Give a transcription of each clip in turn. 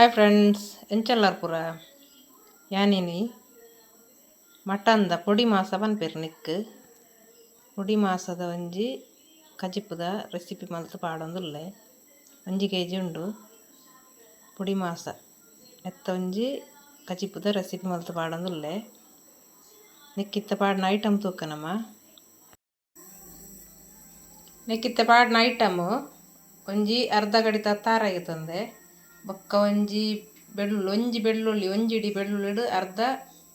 Hi friends ಎಂಚಲ್ಲಾರ್ ಪೂರ ಯಾನಿನಿ ಮಟನ್ದ ಪೊಡಿ ಮಾಸ ಪನ್ಪೆರ್ ನಿಕ್ ಪೊಡಿ ಮಾಸದ ಒಂಜಿ ಕಜಿಪುದ ರೆಸಿಪಿ ಮಲ್ತು ಪಾಡೊಂದುಲ್ಲೆ ಒಂಜಿ ಕೆ ಜಿ ಉಂಡು ಪೊಡಿ ಮಾಸ ಎತ್ತ ಒಂಜಿ ಕಜಿಪುದ ರೆಸಿಪಿ ಮಲ್ತು ಪಾಡೊಂದುಲ್ಲೆ ನಿಕ್ಕಿತ್ತ ಪಾಡಿನ ಐಟಮ್ ತೂಕನಮ್ಮ ನಿಕ್ಕಿತ್ತ ಪಾಡಿನ ಐಟಮು ಒಂಜಿ ಅರ್ಧ ಗಡಿತ ತಾರಾಗಿ ತಂದೆ ಬೊಕ್ಕ ಒಂಜಿ ಬೆಳ್ಳುಳ್ಳಿ ಒಂಜಿ ಬೆಳ್ಳುಳ್ಳಿ ಒಂಜಿಡಿ ಬೆಳ್ಳುಳ್ಳಿ ಅರ್ಧ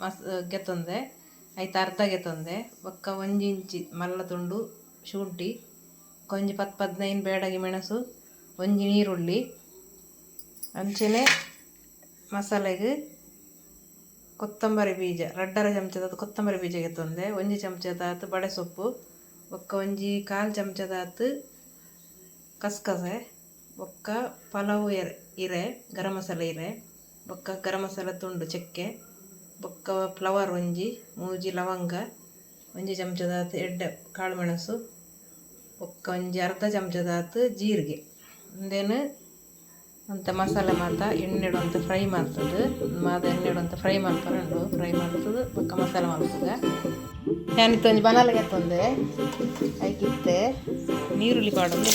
ಮಸ್ ಗೆತ್ತೊಂದೆ ಐತ ಅರ್ಧ ಗೆತ್ತೊಂದೆ ಬೊಕ್ಕ ಒಂಜಿ ಇಂಚಿ ಮಲ್ಲ ತುಂಡು, ಶುಂಠಿ ಒಂಜಿ ಪತ್ತು ಪದ್ನೈನ್ ಬೇಡಗಿ ಮೆಣಸು, ಒಂಜಿ ನೀರುಳ್ಳಿ ಅಂಚನೆ ಮಸಾಲೆಗ್ ಕೊತ್ತಂಬರಿ ಬೀಜ, ರಡ್ಡರ ಚಮಚದ ಕೊತ್ತಂಬರಿ ಬೀಜ ಗೆತ್ತೊಂದೆ ಒಂಜಿ ಚಮಚದಾತು ಬಡೆ ಸೊಪ್ಪು, ಬೊಕ್ಕ ಒಂಜಿ ಕಾಲು ಚಮಚದಾತು ಕಸ್ಕಸೆ, ಬೊಕ್ಕ ಪಲಾವು ಎರೆ. ಇರೆ ಗರಂ ಮಸಾಲೆ ಇರೆ ಬೊಕ್ಕ ಗರಂ ಮಸಾಲೆ ತುಂಡು ಚಕ್ಕೆ ಬೊಕ್ಕ ಫ್ಲವರ್ ಒಂಜಿ ಮೂಜಿ ಲವಂಗ ಒಂಜಿ ಚಮಚದಾತ್ ಎಡ್ಡೆ ಕಾಳು ಮೆಣಸು ಬೊಕ್ಕ ಒಂಜಿ ಅರ್ಧ ಚಮಚದಾತ್ ಜೀರಿಗೆ ಉಂದೇನು ಅಂತ ಮಸಾಲೆ ಮಾತ ಎಣ್ಣೆಡು ಅಂತ ಫ್ರೈ ಮಾಡ್ತದೆ ಮಾತ ಎಣ್ಣೆಡು ಅಂತ ಫ್ರೈ ಮಾಡ್ಕೊಂಡು ಫ್ರೈ ಮಾಡ್ತದೆ ಬೊಕ್ಕ ಮಸಾಲೆ ಮಾಡ್ತದೆ ഞാനിത്ത് ಒಂಜಿ ಬನಾಲಿಗೆ ಎತ್ತೊಂದೆ ಐಕಿತ್ತೆ ನೀರುಳ್ಳಿ ಪಾಡೊಂದು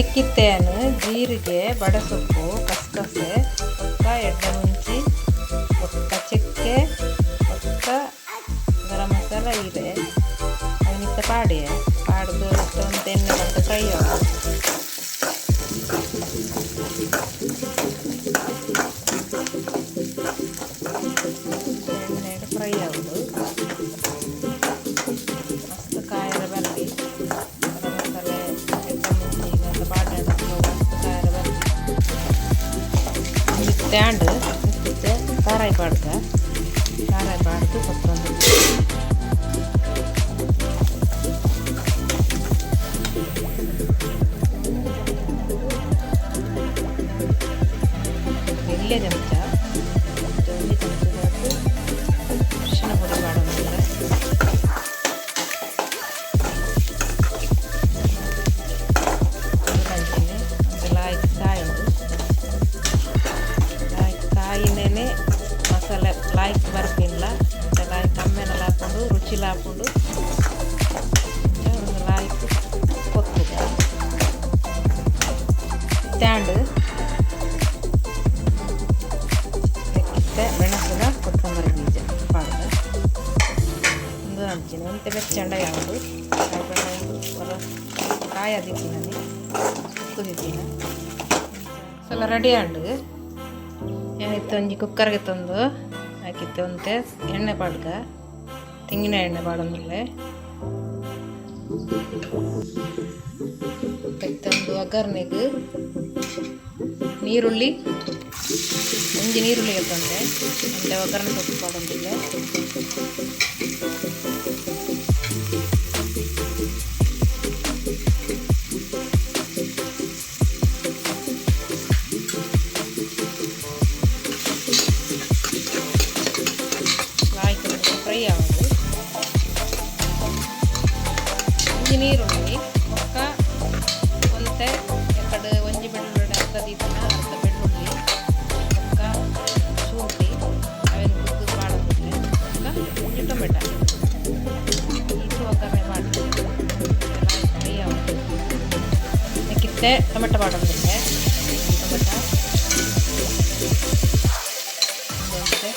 ನೆಕ್ಕಿತ್ತೇನು ಜೀರಿಗೆ, ಬಡಸೊಪ್ಪು, ಕಸಕಸೆ ಒಕ್ಕ ಎಡ್ಡೆ ಮುಂಚಿ ಒಕ್ಕ ಚಕ್ಕೆ ಒಕ್ಕ ಗರಂ ಮಸಾಲ ಇದೆ. ಅದನ್ನಿತ್ತ ಪಾಡಿ ಪಾಡ್ದು ಒಂದು ಎಣ್ಣೆ ಮತ್ತು ಫ್ರೈ ಆಗೋದು ಸ್ಟ್ಯಾಂಡ್ ಇಟ್ಟಿದ್ದೆ ಕಾರಾಯಿ ಪಾಡ್ದ ಕಾರಾಯಿ ಪಾಡ್ದು ಕೊತ್ತೊಂದು ಹಂಚಿನ ಒಂತೆ ಬೆಚ್ಚಂಡ ಯಾವುದು ಹೊರ ಕಾಯ ದಿಕ್ಕಿನಲ್ಲಿ ಉಪ್ಪು ದಿಕ್ಕಿನ ಸಲ ರೆಡಿ ಆಂಡು ಏನಿತ್ತು ಒಂಜಿ ಕುಕ್ಕರ್ಗೆ ತಂದು ಹಾಕಿತ್ತೆ ಒಂತೆ ಎಣ್ಣೆ ಪಾಡ್ಗ ತೆಂಗಿನ ಎಣ್ಣೆ ಪಾಡೊಂದಿಲ್ಲೆ ಒಂದು ಒಗ್ಗರ್ನೆಗ್ ನೀರುಳ್ಳಿ ಒಂಜಿ ನೀರುಳ್ಳಿ ತಂದೆ ಅಂದೆ ಒಗ್ಗರಣೆ ಸೊಪ್ಪು ಪಾಡೊಂದಿಲ್ಲೆ ಒಂಜಿ ನೀರುಳ್ಳಿ ಒಕ್ಕ ಒಂತೆ ಎಕಡೆ ಒಂಜಿ ಬೆಳ್ಳುಳ್ಳಿ ಅರ್ಧ ದೀಪನ ಅರ್ಧ ಬೆಳ್ಳುಳ್ಳಿ ಒಕ್ಕ ಶುಂಠಿ ಅವೇನು ಕುದ್ದು ಮಾಡೋದಿಲ್ಲ ಒಕ್ಕ ಒಂಜಿ ಟೊಮೆಟ. ಇದು ಒಗ್ಗರಣೆ ಮಾಡಿ ಫ್ರೈ ಆಗೋದು ಕಿತ್ತೆ ಟೊಮೆಟೊ ಮಾಡೋದಿಲ್ಲ ಟೊಮೆಟ ಒಂದೊಂದೆ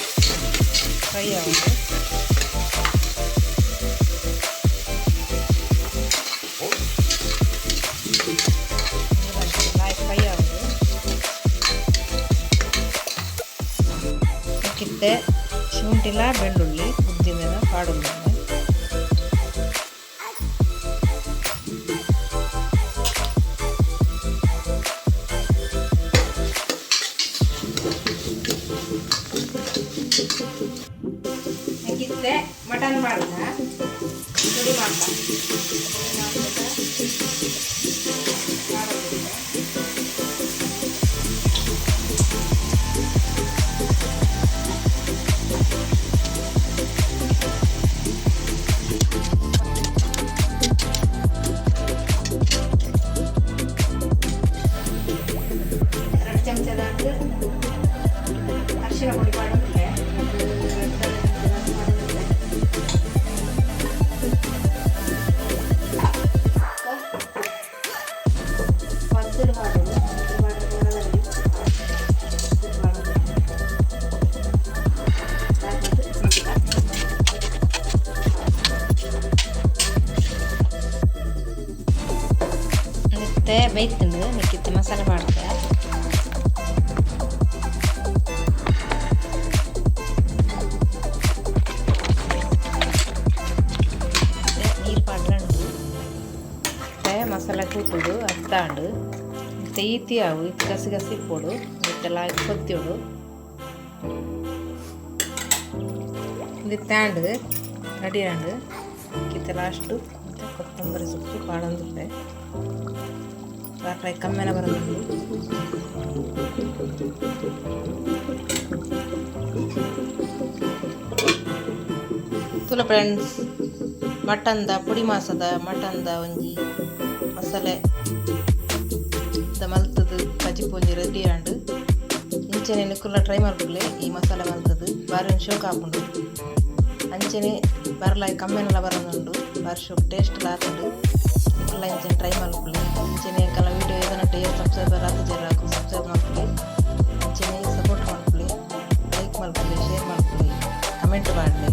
ಫ್ರೈ ಆಗೋದು ಮತ್ತೆ ಶುಂಠಿಲ ಬೆಳ್ಳುಳ್ಳಿ ಉದ್ದಿನ ಪಾಡುಂಡೆ ಮಟನ್ ಮಾಡ್ದ? ಪುಡಿ ಮಾಡ್ದ ಬೈತಂಡು ಮಿಕ್ಕಿತ್ತು ಮಸಾಲೆ ಮಾಡ್ದೆ ನೀರು ಪಾಡ್ರಂಡು ಮಸಾಲೆ ಕೂಟುಡು ಅರ್ತಾಂಡು ಮತ್ತೆ ಈತಿ ಅವು ಈತಿ ಗಸಿ ಗಸಿ ಪೋಡು ಮತ್ತೆಲ್ಲ ಕೊತ್ತಿಡು ಇದು ತಾಂಡು ಅಡಿಯಾಂಡು ಕಿತ್ತ ಲಾಸ್ಟು ಮತ್ತೆ ಕೊತ್ತಂಬರಿ ಸೊಪ್ಪು ಪಾಡಂದುಂಡೆ ಫ್ರೈ ಕಮ್ಮೆನ ಬರೋದು ತುಲ ಫ್ರೆಂಡ್ಸ್ ಮಟನ್ದ ಪುಡಿ ಮಾಸದ ಮಟನ್ದ ಒಂಜಿ ಮಸಾಲೆ ಮಲ್ತದು ಬಜಿ ಪೂಜೆ ರೆಡಿ ಆಂಡು ಇಂಚನೆ ನಿಕ್ಕುಲ್ಲ ಟ್ರೈ ಮಾಡ್ಬಿಡ್ಲೆ ಈ ಮಸಾಲೆ ಮಲ್ತದು ಬಾರಿ ಶೋಕ್ ಹಾಕೊಂಡು ಅಂಚನೆ ಬರ್ಲಾಯ್ ಕಮ್ಮಿನೆಲ್ಲ ಬರೋದುಂಡು ಬಾರಿ ಶೋಕ್ ಟೇಸ್ಟ್ ಹಾಕೊಂಡು ಎಲ್ಲ ಇಂಚನೆ ಟ್ರೈ ಮಾಡ್ಬಿಡ್ಲೆ ಇಂಚನೆ ಕಲ ವೀಡಿಯೋ ಏದನ್ನ ಟೇ ಸಬ್ಸ್ಕ್ರೈಬರ್ ಆದ ಜರ ಸಬ್ಸ್ಕ್ರೈಬ್ ಮಾಡ್ಕೊಳ್ಳಿ ಇಂಚನೆ ಸಪೋರ್ಟ್ ಮಾಡ್ಕೊಳ್ಳಿ ಲೈಕ್ ಮಾಡ್ಕೊಳ್ಳಿ ಶೇರ್ ಮಾಡ್ಕೊಳ್ಳಿ ಕಮೆಂಟ್ ಮಾಡಲಿ